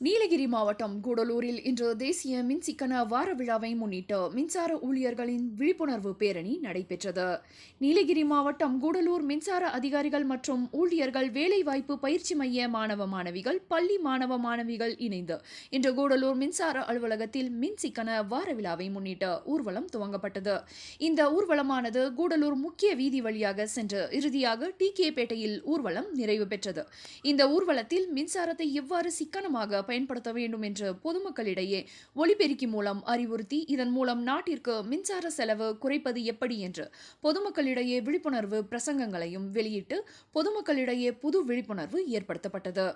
நீலகிரி மாவட்டம் கூடலூரில் இன்று தேசிய மின்சிக்கன வார விழாவை முன்னிட்டு மின்சார ஊழியர்களின் விழிப்புணர்வு பேரணி நடைபெற்றது. நீலகிரி மாவட்டம் கூடலூர் மின்சார அதிகாரிகள் மற்றும் ஊழியர்கள் வேலைவாய்ப்பு பயிற்சி மைய மாணவ மாணவிகள் பள்ளி மாணவ மாணவிகள் இணைந்து இன்று கூடலூர் மின்சார அலுவலகத்தில் மின்சிக்கன வார விழாவை முன்னிட்டு ஊர்வலம் துவங்கப்பட்டது. இந்த ஊர்வலமானது கூடலூர் முக்கிய வீதி வழியாக சென்று இறுதியாக டி கே பேட்டையில் ஊர்வலம் நிறைவு பெற்றது. இந்த ஊர்வலத்தில் மின்சாரத்தை எவ்வாறு சிக்கனமாக பயன்படுத்த வேண்டும் என்று பொதுமக்களிடையே ஒலிபெருக்கி மூலம் அறிவுறுத்தி இதன் மூலம் நாட்டிற்கு மின்சார செலவு குறைப்பது எப்படி என்று பொதுமக்களிடையே விழிப்புணர்வு பிரசங்கங்களையும் வெளியிட்டு பொதுமக்களிடையே புது விழிப்புணர்வு ஏற்படுத்தப்பட்டது.